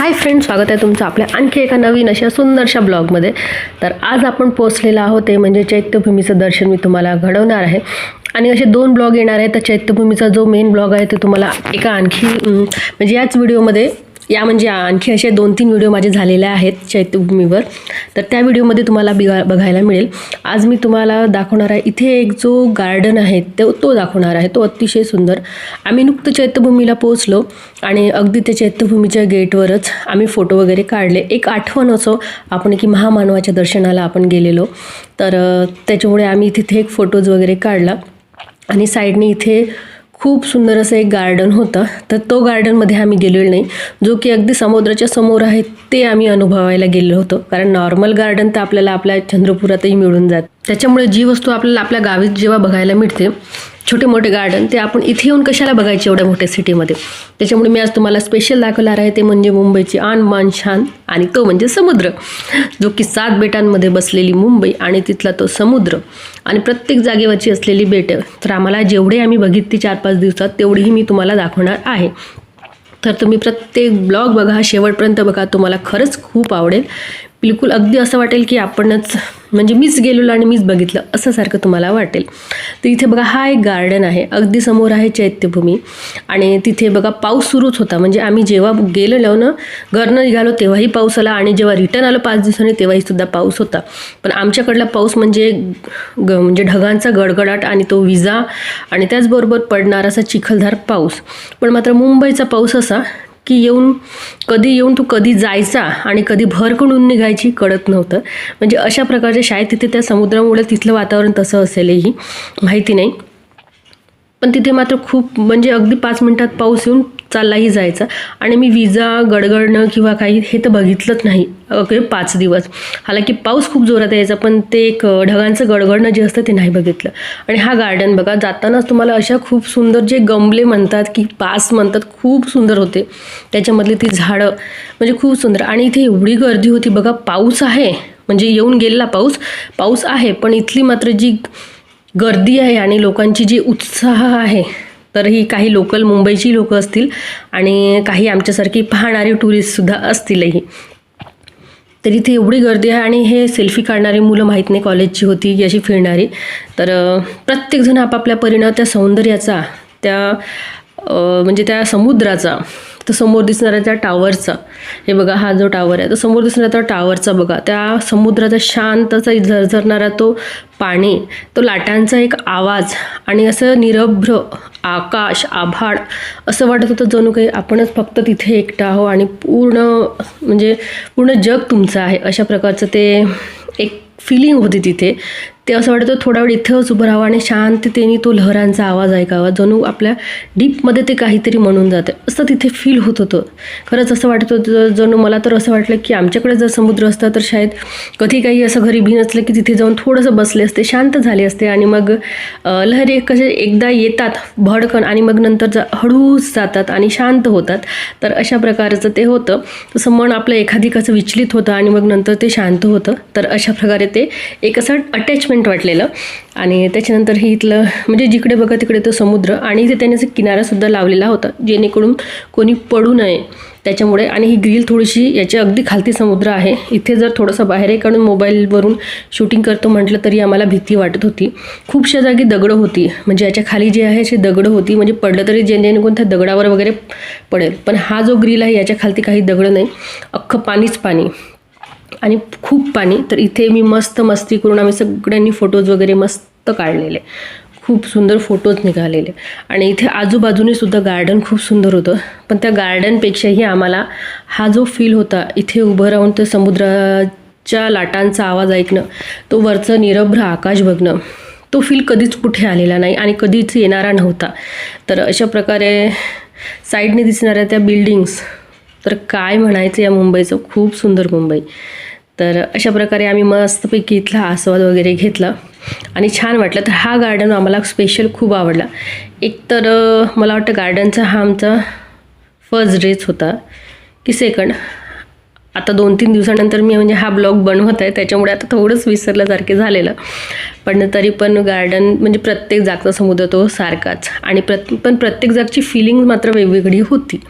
Hi friend स्वागत आहे तुमचं आपल्या आणखी एका नवीन अशा सुंदरशा ब्लॉगमध्ये. तर आज आपण पोहोचलेलं आहोत ते म्हणजे चैत्यभूमीचं दर्शन मी तुम्हाला घडवणार आहे. आणि असे दोन ब्लॉग येणार आहेत तर चैत्यभूमीचा जो मेन ब्लॉग आहे ते तुम्हाला एका आणखी म्हणजे याच व्हिडिओमध्ये या म्हणजे आणखी असे दोन तीन व्हिडिओ माझे झालेले आहेत चैत्यभूमीवर. तर त्या व्हिडिओमध्ये तुम्हाला बिगा बघायला मिळेल. आज मी तुम्हाला दाखवणार आहे इथे एक जो गार्डन आहे तो तो दाखवणार आहे. तो अतिशय सुंदर. आम्ही नुकतं चैत्यभूमीला पोहोचलो आणि अगदी त्या चैत्यभूमीच्या गेटवरच आम्ही फोटो वगैरे काढले. एक आठवण असो आपण की महामानवाच्या दर्शनाला आपण गेलेलो. तर त्याच्यामुळे आम्ही तिथे एक फोटोज वगैरे काढला. आणि साईडने इथे खूप सुंदर असं एक गार्डन होतं. तर तो गार्डनमध्ये आम्ही गेलेलो नाही. जो की अगदी समुद्राच्या समोर आहे ते आम्ही अनुभवायला गेलो होतो. कारण नॉर्मल गार्डन तर आपल्याला आपल्या चंद्रपुरातही मिळून जात. त्याच्यामुळे जी वस्तू आपल्याला आपल्या गावीत जेव्हा बघायला मिळते छोटे मोठे गार्डन ते आपण इथे येऊन कशाला बघायचे एवढ्या मोठ्या सिटीमध्ये त्याच्यामुळे मी आज तुम्हाला स्पेशल दाखवणार आहे ते म्हणजे मुंबईची आण मान शान आणि तो म्हणजे समुद्र. जो की सात बेटांमध्ये बसलेली मुंबई आणि तिथला तो समुद्र. आणि प्रत्येक जागेवरची असलेली बेटं. तर आम्हाला जेवढे आम्ही बघितली चार पाच दिवसात तेवढीही मी तुम्हाला दाखवणार आहे. तर तुम्ही प्रत्येक ब्लॉग बघा शेवटपर्यंत बघा तुम्हाला खरंच खूप आवडेल. बिलकुल अगदी असं वाटेल की आपणच म्हणजे मीच गेलेलो आणि मीच बघितलं असं सारखं तुम्हाला वाटेल. तर इथे बघा हा एक गार्डन आहे. अगदी समोर आहे चैत्यभूमी. आणि तिथे बघा पाऊस सुरूच होता. म्हणजे आम्ही जेव्हा गेलेलो ना घरनं निघालो तेव्हाही पाऊस आला. आणि जेव्हा रिटर्न आलो पाच दिवसांनी तेव्हाही सुद्धा पाऊस होता. पण आमच्याकडला पाऊस म्हणजे ग म्हणजे ढगांचा गडगडाट आणि तो विजा आणि त्याचबरोबर पडणारा असा चिखलधार पाऊस. पण मात्र मुंबईचा पाऊस असा की येऊन कधी येऊन तू कधी जायचा आणि कधी भरकडून निघायची कळत नव्हतं. म्हणजे अशा प्रकारच्या शाळेत तिथे त्या समुद्रामुळे तिथलं वातावरण तसं असेलही माहिती नाही. पण तिथे मात्र खूप म्हणजे अगदी पाच मिनटात पाऊस येऊन चाललाही जायचा. आणि मी विजा गडगडणं किंवा काही हे तर बघितलंच नाही. ओके पाच दिवस. हालाकी पाऊस खूप जोरात यायचा पण ते एक ढगांचं गडगडणं जे असतं ते नाही बघितलं. आणि हा गार्डन बघा जातानाच तुम्हाला अशा खूप सुंदर जे गमले म्हणतात की पास म्हणतात खूप सुंदर होते. त्याच्यामधली ती झाडं म्हणजे खूप सुंदर. आणि इथे एवढी गर्दी होती बघा पाऊस आहे. म्हणजे येऊन गेलेला पाऊस पाऊस आहे पण इथली मात्र जी गर्दी आहे आणि लोकांची जी उत्साह आहे तर ही काही लोकल मुंबईची लोकं असतील आणि काही आमच्यासारखी पाहणारी टुरिस्टसुद्धा असतीलही. तर इथे एवढी गर्दी आहे आणि हे सेल्फी काढणारी मुलं माहीत नाही कॉलेजची होती की अशी फिरणारी. तर प्रत्येकजण आपापल्या परिणाम त्या सौंदर्याचा त्या म्हणजे त्या समुद्राचा तर समोर दिसणाऱ्या त्या टावरचा हे बघा हा जो टावर आहे तर समोर दिसणारा त्या टावरचा बघा त्या समुद्राचा शांतचा झरझरणारा तो पाणी तो लाटांचा एक आवाज आणि असं निरभ्र आकाश आभाळ असं वाटत होतं जणू काही आपणच फक्त तिथे एकटा आहो आणि पूर्ण म्हणजे पूर्ण जग तुमचं आहे अशा प्रकारचं ते एक फिलिंग होती तिथे. ते असं वाटतं थोडा वेळ इथंच उभं राहावं आणि शांततेने तो लहरांचा आवाज ऐकावा. जणू आपल्या डीपमध्ये ते काहीतरी म्हणून जातं. असं तिथे फील होत होतं. खरंच असं वाटत होतं. जणू मला तर असं वाटलं की आमच्याकडे जर समुद्र असता तर शायद कधी काही असं घरी भी नसलं की तिथे जाऊन थोडंसं बसले असते शांत झाले असते आणि मग लहरी कसे एकदा येतात भडकन आणि मग नंतर जा हळूच जातात आणि शांत होतात. तर अशा प्रकारचं ते होतं. तसं मन आपलं एखादी कसं विचलित होतं आणि मग नंतर ते शांत होतं. तर अशा प्रकारे ते एक असं अटॅचमेंट वाटलेलं. आणि त्याच्यानंतर हे इथलं म्हणजे जिकडे बघा तिकडे तो समुद्र आणि इथे त्याने असं किनारासुद्धा लावलेला होता जेणेकरून कोणी पडू नये त्याच्यामुळे. आणि ही ग्रिल थोडीशी याच्या अगदी खालती समुद्र आहे. इथे जर थोडंसं बाहेर काढून मोबाईलवरून शूटिंग करतो म्हटलं तरी आम्हाला भीती वाटत होती. खूपशा जागी दगडं होती. म्हणजे याच्या खाली जे आहे अशी दगडं होती. म्हणजे पडलं तरी जेणेकरून त्या दगडावर वगैरे पडेल. पण हा जो ग्रिल आहे याच्या खालती काही दगडं नाही. अख्खं पाणीच पाणी. आणि खूप पाणी. तर इथे मी मस्त मस्ती करून आम्ही सगळ्यांनी फोटोज वगैरे मस्त काढलेले. खूप सुंदर फोटोज निघालेले. आणि इथे आजूबाजूने सुद्धा गार्डन खूप सुंदर होतं. पण त्या गार्डनपेक्षाही आम्हाला हा जो फील होता इथे उभं राहून ते समुद्राच्या लाटांचा आवाज ऐकणं तो वरचं निरभ्र आकाश बघणं तो फील कधीच कुठे आलेला नाही आणि कधीच येणारा नव्हता. तर अशा प्रकारे साईडने दिसणाऱ्या त्या बिल्डिंग्स तर काय म्हणायचं या मुंबईचं? खूप सुंदर मुंबई. तर अशा प्रकारे आम्ही मस्तपैकी इथला आस्वाद वगैरे घेतला. आणि छान वाटलं. तर हा गार्डन आम्हाला स्पेशल खूप आवडला. एक तर मला वाटतं गार्डनचा हा आमचा फर्स्ट डेच होता. की सेकंड आता दोन तीन दिवसानंतर मी म्हणजे हा ब्लॉग बनवत आहे त्याच्यामुळे आता थोडंच विसरल्यासारखे झालेलं. पण तरी पण गार्डन म्हणजे प्रत्येक जागचा समुद्र तो सारखाच. आणि प्रत पण प्रत्येक जागची फिलिंग मात्र वेगवेगळी होती.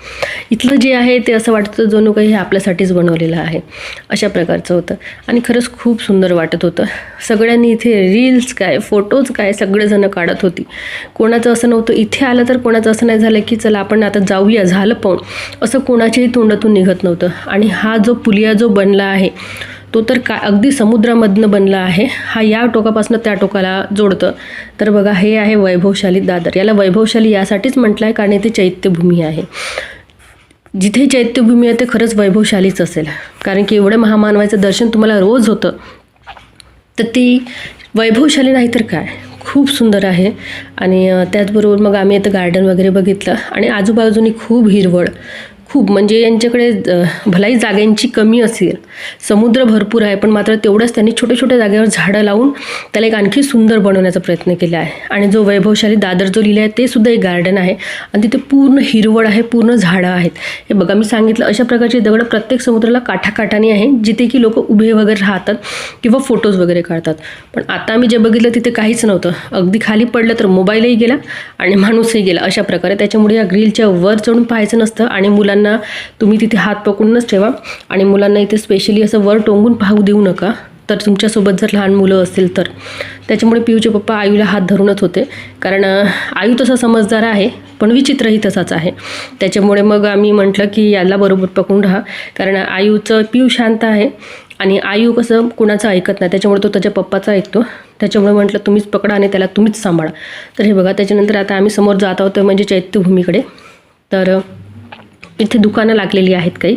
इथलं जे आहे ते असं वाटतं जणू काही हे आपल्यासाठीच बनवलेलं आहे. अशा प्रकारचं होतं. आणि खरंच खूप सुंदर वाटत होतं. सगळ्यांनी इथे रील्स काय फोटोज काय सगळेजणं काढत होती. कोणाचं असं नव्हतं इथे आलं तर कोणाचं असं नाही झालं की चला आपण आता जाऊया झालं पाहून. असं कोणाच्याही तोंडातून निघत नव्हतं. आणि हा जो पुलिया जो बनला आहे तो तर का अगदी समुद्रामधनं बनला आहे. हा या टोकापासून त्या टोकाला जोडतं. तर बघा हे आहे वैभवशाली दादर. याला वैभवशाली यासाठीच म्हटलं आहे कारण इथे चैत्यभूमी आहे. जिथे चैत्यभूमी आहे ते खरंच वैभवशालीच असेल. कारण की एवढं महामानवाचं दर्शन तुम्हाला रोज होतं. तर ती वैभवशाली नाही तर काय? खूप सुंदर आहे. आणि त्याचबरोबर मग आम्ही आता गार्डन वगैरे बघितलं. आणि आजूबाजूनी खूप हिरवळ. खूप म्हणजे यांच्याकडे भलाई जागांची कमी असेल. समुद्र भरपूर आहे पण मात्र तेवढंच त्यांनी छोट्या छोट्या जागेवर झाडं लावून त्याला एक आणखी सुंदर बनवण्याचा प्रयत्न केला आहे. आणि जो वैभवशाली दादर जो लिहिला आहे ते सुद्धा एक गार्डन आहे. आणि तिथे पूर्ण हिरवळ आहे पूर्ण झाडं आहेत. हे बघा मी सांगितलं अशा प्रकारची दगडं प्रत्येक समुद्राला काठाकाठाने आहे जिथे की लोक उभे वगैरे राहतात किंवा फोटोज वगैरे काढतात. पण आता मी जे बघितलं तिथे काहीच नव्हतं. अगदी खाली पडलं तर मोबाईलही गेला आणि माणूसही गेला अशा प्रकारे. त्याच्यामुळे या ग्रिलच्या वर चढून पाहायचं नसतं आणि मुलांना तुम्ही तिथे हात पकडूनच ठेवा. आणि मुलांना इथे स्पेशली असं वर टोंगून पाहू देऊ नका. तर तुमच्यासोबत जर लहान मुलं असेल तर. त्याच्यामुळे पियूचे पप्पा आयूला हात धरूनच होते. कारण आयू तसा समजदार आहे पण विचित्रही तसाच आहे. त्याच्यामुळे मग आम्ही म्हटलं की याला बरोबर पकडून राहा. कारण आयूचं पिऊ शांत आहे. आणि आयू कसं कुणाचं ऐकत नाही. त्याच्यामुळे तो त्याच्या पप्पाचा ऐकतो. त्याच्यामुळे म्हटलं तुम्हीच पकडा आणि त्याला तुम्हीच सांभाळा. तर हे बघा त्याच्यानंतर आता आम्ही समोर जात आहोत म्हणजे चैत्यभूमीकडे. तर इथे दुकानं लागलेली आहेत काही.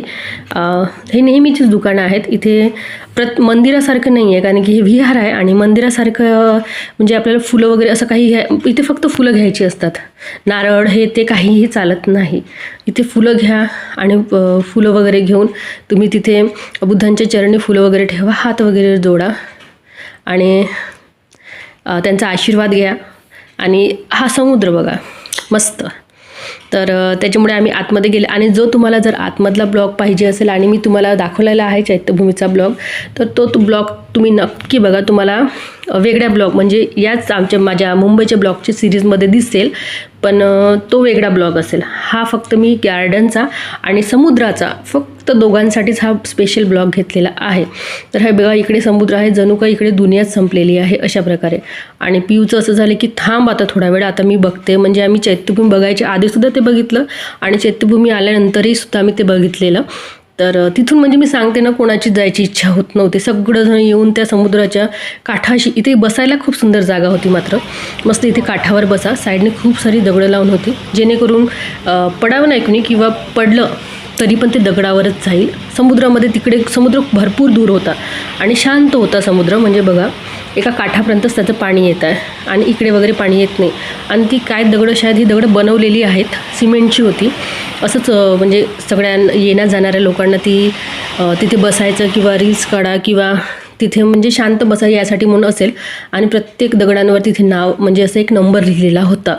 हे नेहमीचीच दुकानं आहेत. इथे प्रत मंदिरासारखं नाही आहे कारण की हे विहार आहे आणि मंदिरासारखं म्हणजे आपल्याला फुलं वगैरे असं काही घ्या इथे फक्त फुलं घ्यायची असतात. नारळ हे ते काहीही चालत नाही. इथे फुलं घ्या आणि फुलं वगैरे घेऊन तुम्ही तिथे बुद्धांच्या चरणी फुलं वगैरे ठेवा हात वगैरे जोडा आणि त्यांचा आशीर्वाद घ्या आणि हा समुद्र बघा मस्त. तर त्याच्यामुळे आम्ही आतमध्ये गेले. आणि जो तुम्हाला जर आतमधला ब्लॉग पाहिजे असेल आणि मी तुम्हाला दाखवलेला आहे चैत्यभूमीचा ब्लॉग तर तो तो ब्लॉग तुम्ही नक्की बघा तुम्हाला वेगळ्या ब्लॉग म्हणजे याच आमच्या माझ्या मुंबईच्या ब्लॉगची सिरीजमध्ये दिसेल पण तो वेगळा ब्लॉग असेल. हा फक्त मी गार्डनचा आणि समुद्राचा फक्त दोघांसाठीच हा स्पेशल ब्लॉग घेतलेला आहे. तर हे बघा इकडे समुद्र आहे जणू का इकडे दुनियाच संपलेली आहे अशा प्रकारे. आणि पियूचं असं झालं की थांब आता थोडा वेळ आता मी बघते. म्हणजे आम्ही चैत्यभूमी बघायच्या आधीसुद्धा ते बघितलं आणि चैत्यभूमी आल्यानंतरही सुद्धा आम्ही ते बघितलेलं. तर तिथून म्हणजे मी सांगते ना कोणाची जायची इच्छा होत नव्हती. सगळंजण येऊन त्या समुद्राच्या काठाशी इथे बसायला खूप सुंदर जागा होती मात्र. मस्त इथे काठावर बसा. साईडने खूप सारी दगडं लावून होती. जेणेकरून पडावं नाही कुणी किंवा पडलं तरी पण ते दगडावरच जाईल. समुद्रामध्ये तिकडे समुद्र भरपूर दूर होता आणि शांत होता समुद्र. म्हणजे बघा एका काठापर्यंतच त्याचं पाणी येत आहे आणि इकडे वगैरे पाणी येत नाही. आणि ती काय दगडं शायद ही दगडं बनवलेली आहेत सिमेंटची होती. असंच म्हणजे सगळ्या येण्या जाणाऱ्या लोकांना ती तिथे बसायचं किंवा रील्स काढा किंवा तिथे म्हणजे शांत बसा यासाठी म्हणून असेल. आणि प्रत्येक दगडांवर तिथे नाव म्हणजे असं एक नंबर लिहिलेला होता.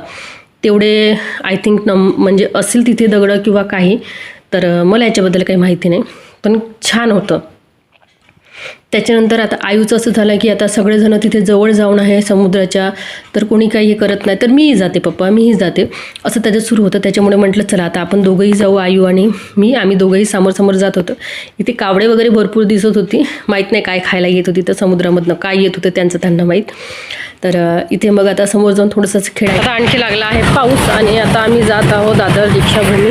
तेवढे आय थिंक नम म्हणजे असेल तिथे दगडं किंवा काही तर मला याच्याबद्दल काही माहिती नाही. पण छान होतं. त्याच्यानंतर आता आयूचं असं झालं की आता सगळेजण तिथे जवळ जाऊन आहे समुद्राच्या तर कोणी काही हे करत नाही. तर मीही जाते पप्पा मीही जाते. असं त्याच्यात सुरू होतं. त्याच्यामुळे म्हटलं चला आता आपण दोघंही जाऊ आयू आणि मी. आम्ही दोघंही समोर जात होतो. इथे कावडे वगैरे भरपूर दिसत होती. माहीत नाही काय खायला येत होती तर समुद्रामधनं काय येत होतं त्यांचं त्यांना माहीत. तर इथे मग आता समोर जाऊन थोडंसं खेळ आता आणखी लागला आहे पाऊस आणि आता आम्ही जात आहोत दादर दीक्षाभूमी.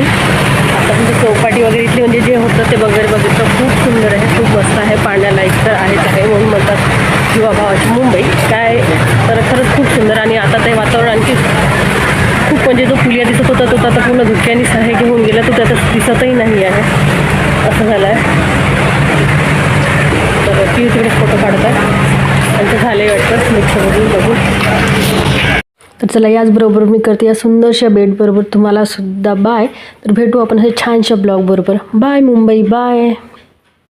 आता म्हणजे चौपाटी वगैरे इथली म्हणजे जे होतं ते वगैरे बघितलं. खूप सुंदर आहे खूप मस्त आहे. पाण्यालायक तर आहेच आहे म्हणून म्हणतात किंवा भावाची मुंबई. काय? तर खरंच खूप सुंदर आणि आता ते वातावरण आणखी खूप म्हणजे जो पुलिया दिसत होता तो आता पूर्ण धुक्याने सहाय घेऊन गेला. तो त्यात दिसतही नाही आहे. असं झालं आहे तर ती तिकडे फोटो काढतात आणि ते झाले वाटतं. मिक्सरमधून बघू. तर चला याचबरोबर मी करते या सुंदरशा बेडबरोबर तुम्हाला सुद्धा बाय. तर भेटू आपण हे छानशा ब्लॉगबरोबर. Bye Mumbai bye.